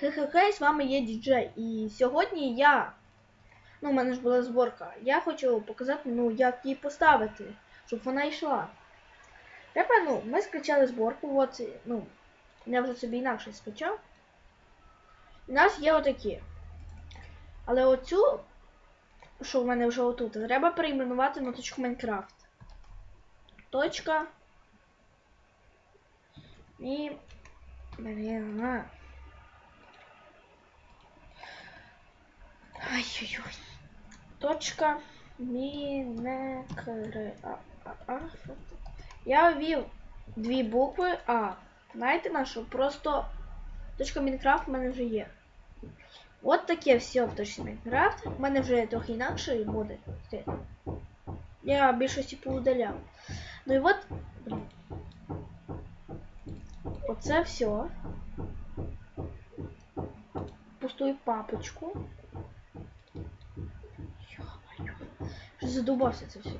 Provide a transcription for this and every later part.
Хе-хе-хей, з вами є діджей. І сьогодні я. Ну, в мене ж була зборка. Я хочу показати, ну, як її поставити, щоб вона йшла. Треба, ну, ми скачали зборку, от, ну, я вже собі інакше скачав. У нас є отакі. Але оцю, що в мене вже отут, треба перейменувати на точку Майнкрафт. Точка. І. Блін, а. Ай-ой-ой. Точка мінекри. А, а, а. Я ввів дві букви А. Знаєте на що? Просто точка Мінкрафт в мене вже є. От таке все в точці Мінкрафт. У мене вже трохи інакше буде. Я більшості поудаляв. Ну і от. Оце все. Пустую папочку. Вже задумався це все.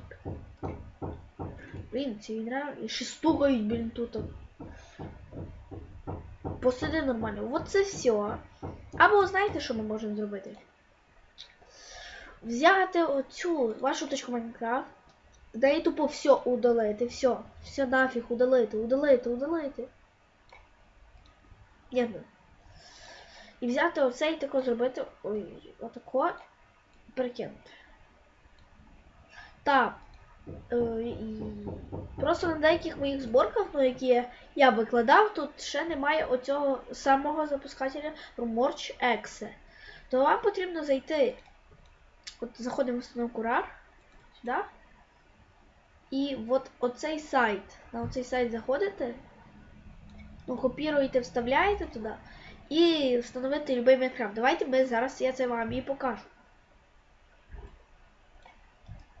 Блін, ці відра і ще стукають, блін, тут. Посиди нормально. Вот це все. Або знаєте, що ми можемо зробити? Взяти оцю вашу точку Майнкрафт, да і тупо все удалити, все. Все нафіг удалити, удалити, удалити. Ні, ну. І взяти оце і тако зробити. Ой, отако. Перекинути. Так. Е, Просто на деяких моїх зборках, ну, які я викладав, тут ще немає оцього самого запускателя Rumorch Exe. То вам потрібно зайти. От заходимо в установку RAR, сюди. І от оцей сайт. На оцей сайт заходите. Ну, копіруєте, вставляєте туди. І встановити любий Minecraft. Давайте ми зараз я це вам і покажу. Ну,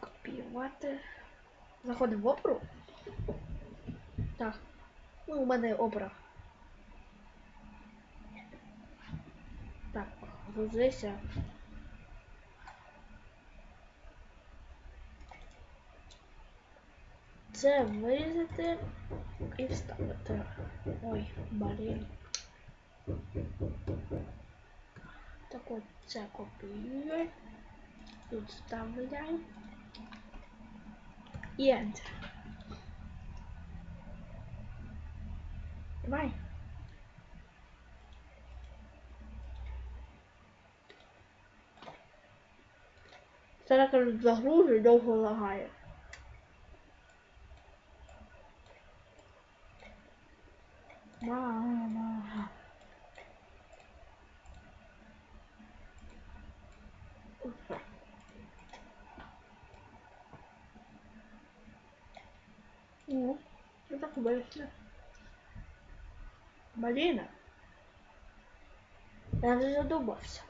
Копіювати. Заходимо в оперу. Так. Ну, у мене опера. Так, грузися. Це вирізати і вставити. Ой, блін. Так от це We'll double down. And bye. Será que ele desarruja e dá o rolo raia? Mama. Ufa. Вийшло. Блін. Я вже задумався.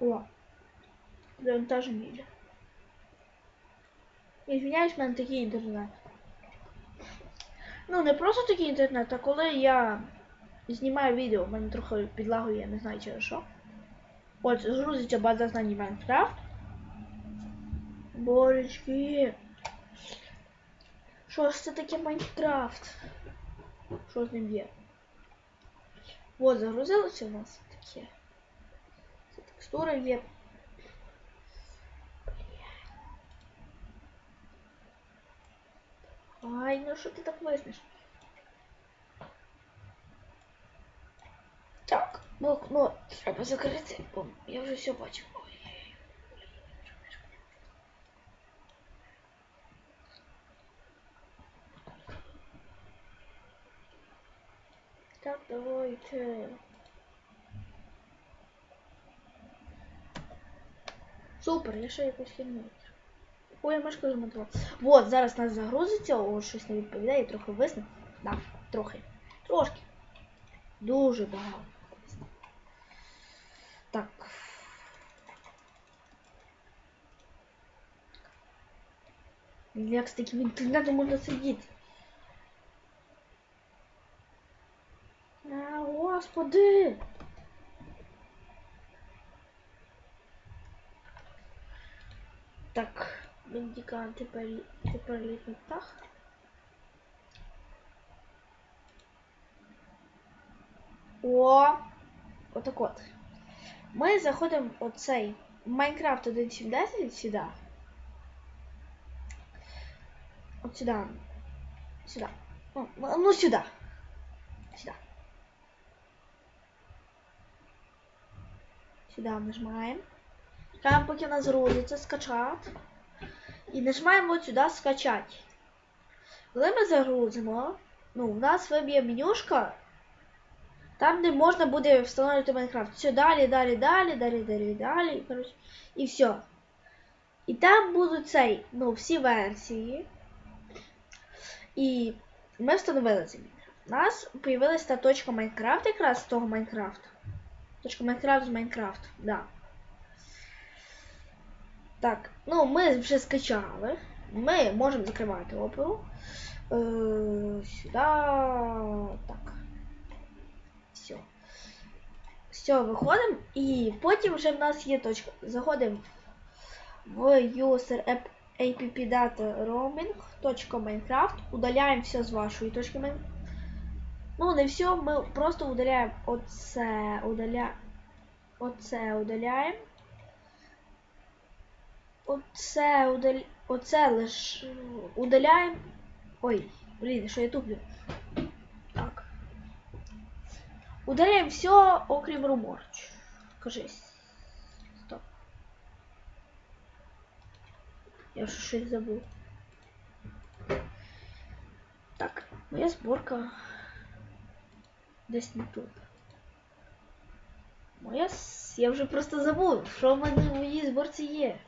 О. Завантаж міля. Извиняюсь, в мене такий інтернет. Ну, не просто такий інтернет, а коли я знімаю відео, в мене трохи підлагує, я не знаю через що. От, згрузиться база знань Майнкрафт. Божечки. Що ж це таке Майнкрафт? Що з ним є? От, у нас таке. Це текстура є. Ай, ну що ти так виснеш? Так, ну, ну, треба я вже все бачив. Давайте. Супер, я ще якусь херню. Ой, я мишку замотала. Вот, зараз нас загрузиться, о, щось не відповідає, трохи висне. Да, трохи. Трошки. Дуже багато. Так. Як з таким інтернетом можна сидіти? А, господи! Так, Бендіка тепер, тепер літній птах. О, отак от. Ми заходимо оцей Майнкрафт 1.7.10 сюди. От сюди. Сюди. Ну, ну сюди. Сюди. Сюди нажимаємо. Чекаємо, поки у нас грузиться, скачати. І нажимаємо сюди скачати. Коли ми загрузимо, ну, у нас виб'є менюшка, там, де можна буде встановлювати Майнкрафт. Все, далі, далі, далі, далі, далі, далі. Коротше, і все. І там будуть цей, ну, всі версії. І ми встановили цей Майнкрафт. У нас появилась та точка Майнкрафт якраз з того Майнкрафту. Точка Майнкрафт з Майнкрафт, да. Так, ну ми вже скачали. Ми можемо закривати оперу. Е, сюди. Так. Все. Все, виходимо. І потім вже в нас є точка. Заходимо в user app roaming .minecraft. Удаляємо все з вашої точки Майнкрафт. Ну, не все, ми просто удаляємо оце, удаля... оце удаляємо. Оце удалі... Оце лиш удаляємо. Ой, блін, що я туплю? Так. Удаляємо все, окрім руморч. Кажись. Стоп. Я вже щось забув. Так, моя зборка десь не тут. Моя я вже просто забув, що в мене в моїй зборці є.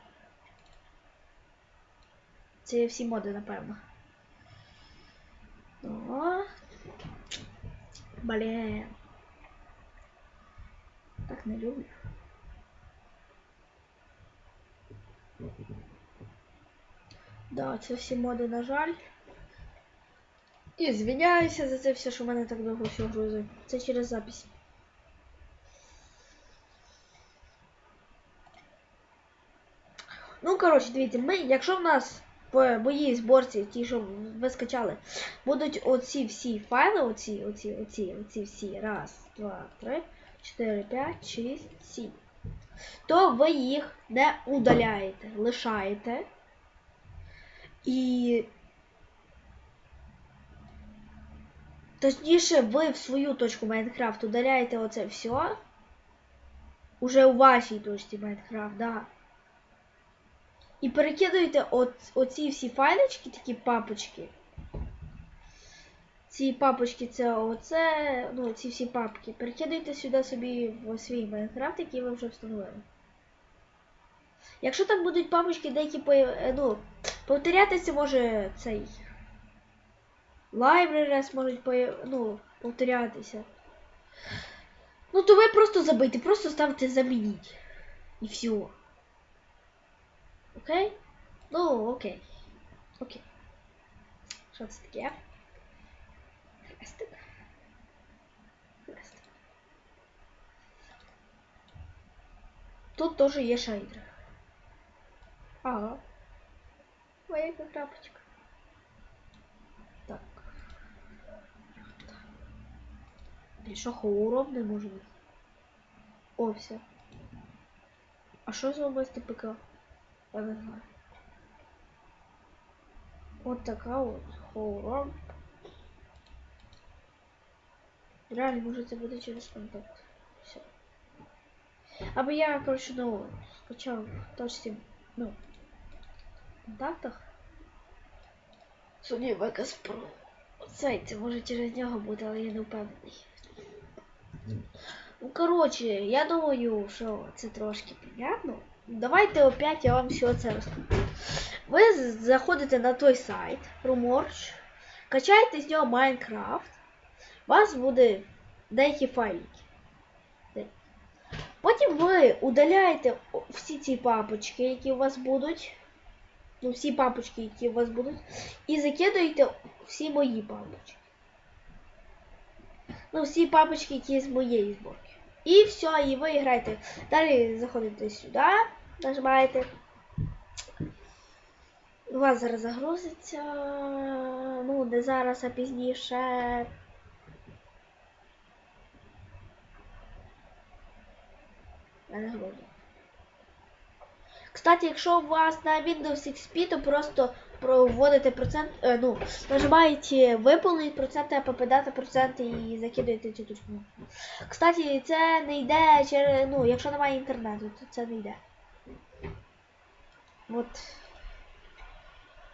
Це всі моди, напевно. О. Блін. Так не люблю. Да, це всі моди, на жаль. І звиняюся за це все, що в мене так довго все грузить. Це через запись. Ну, коротше, дивіться, ми, якщо в нас по моїй зборці, ті, що ви скачали, будуть оці всі файли, оці, оці, оці, оці всі. Раз, два, три, чотири, п'ять, шість, сім. То ви їх не удаляєте, лишаєте. І Точніше, ви в свою точку Майнкрафт удаляєте оце все. Уже у вашій точці Майнкрафт, да. І перекидуєте от, оці всі файлички, такі папочки. Ці папочки це оце, ну, ці всі папки. Перекидуйте сюди собі в свій Майнкрафт, який ви вже встановили. Якщо там будуть папочки деякі ну, повторятися може цей. Libraries можуть ну, повторятися. Ну, то ви просто забийте, просто ставте замініть. І все. Окей? Ну, окей. Окей. Що це таке? Хрестик. Хрестик. Тут теж є шайдер. Ага. Ой, яка крапочка. Так. Блін, що хоуров не може бути? О, все. А що за область ТПК? Я не знаю. Вот така от хоуров. Реально, може це буде через контакт. Все. Або я, короче, ну, скачав в точці, ну, в контактах. Sony Vegas Pro. Оцей, це може через нього буде, але я не впевнений. Ну, коротше, я думаю, що це трошки понятно. Давайте опять я вам все це розкажу. Ви заходите на той сайт, Rumorch, качаєте з нього Майнкрафт, у вас буде деякі файлики. Потім ви удаляєте всі ці папочки, які у вас будуть. Ну, всі папочки, які у вас будуть, і закидуєте всі мої папочки ну, всі папочки, які з моєї зборки. І все, і ви граєте. Далі заходите сюди, нажимаєте. У вас зараз загрузиться. Ну, не зараз, а пізніше. Загрузиться. Кстати, якщо у вас на Windows XP, то просто проводите процент, е, ну, нажимаєте виповнити проценти, або подати проценти і закидаєте цю точку. Кстати, це не йде через, ну, якщо немає інтернету, то це не йде. От.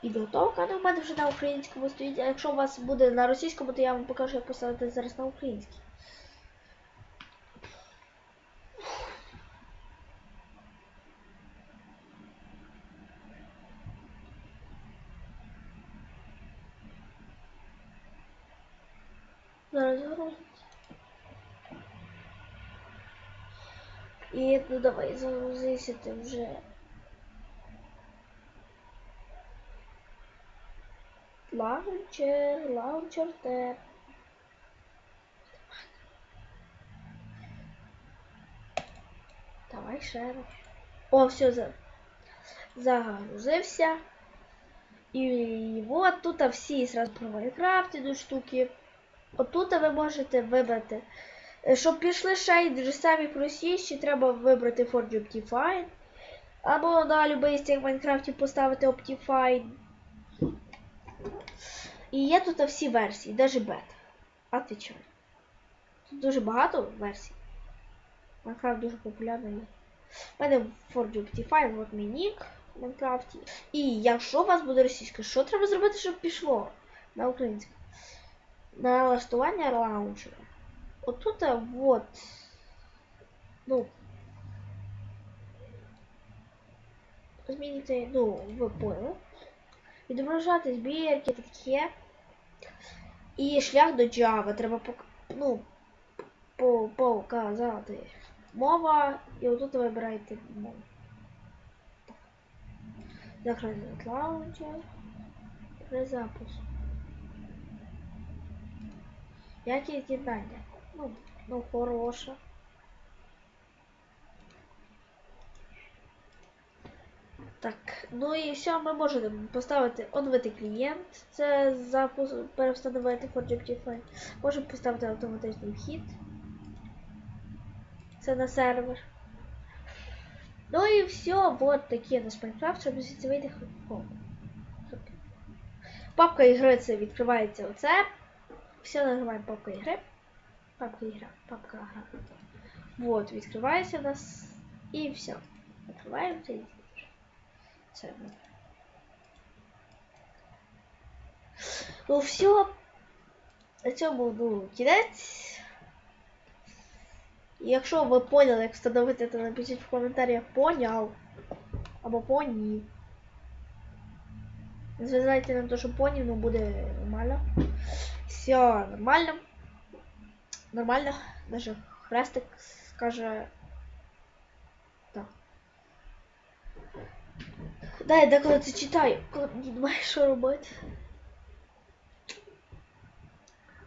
Підготовка, ну, в мене вже на українському стоїть, а якщо у вас буде на російському, то я вам покажу, як поставити зараз на український. Зараз загрузиться. І ну давай загрузися ти вже. Лаунчер, лаунчер теп. Давай ще раз. О, все, за... загрузився. І от тут всі сразу про Майнкрафт ідуть штуки. Отут ви можете вибрати. е, Щоб пішли ще самі простіші, треба вибрати Forge Optifine. Або на будь-який з цих Майнкрафтів поставити Optifine. І є тут всі версії, навіть бета. Отвічаю. Тут дуже багато версій. Майнкрафт дуже популярний. У мене Forge Optifine, от мій нік в Майнкрафті. І якщо у вас буде російська, що треба зробити, щоб пішло на українську? Налаштування лаунчера. Отут вот. Ну. Змінити, ну, ви поняли. Відображати збірки, таке. І шлях до Java. Треба ну, показати. Мова. І отут ви вибираєте мову. Закрити лаунчер. Перезапуск. Які з'єднання? Ну, ну хороше. Так, ну і все, ми можемо поставити оновити клієнт, це запуск перевстановити Optifine. Можемо поставити автоматичний вхід. Це на сервер. Ну і все, вот такий наш Майнкрафт, щоб звідси вийти. Папка ігри це відкривається оце. Все нажимаємо папка ігри. Папка ігра, папка гра. Вот, відкривається у нас. І все. І все. Ну все. На цьому ну, кінець. Якщо ви поняли, як встановити, то напишіть в коментарях поняв. Або поні. Не зважайте на те, що поні, ну буде нормально. Все нормально. Нормально. Даже хрестик скаже. Так. Да, я деколи це читаю, коли мені немає що робити.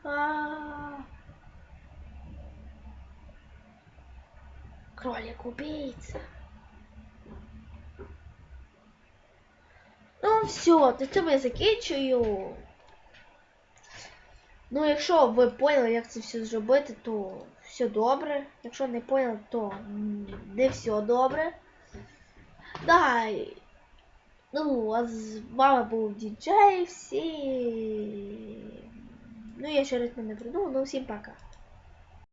А. Кролик убийца. Ну все, до цього я закінчую. Ну, якщо ви поняли, як це все зробити, то все добре. Якщо не поняли, то не все добре. Да. Ну, а з вами був діджей всі. Ну, я ще раз не придумав, ну всім пока.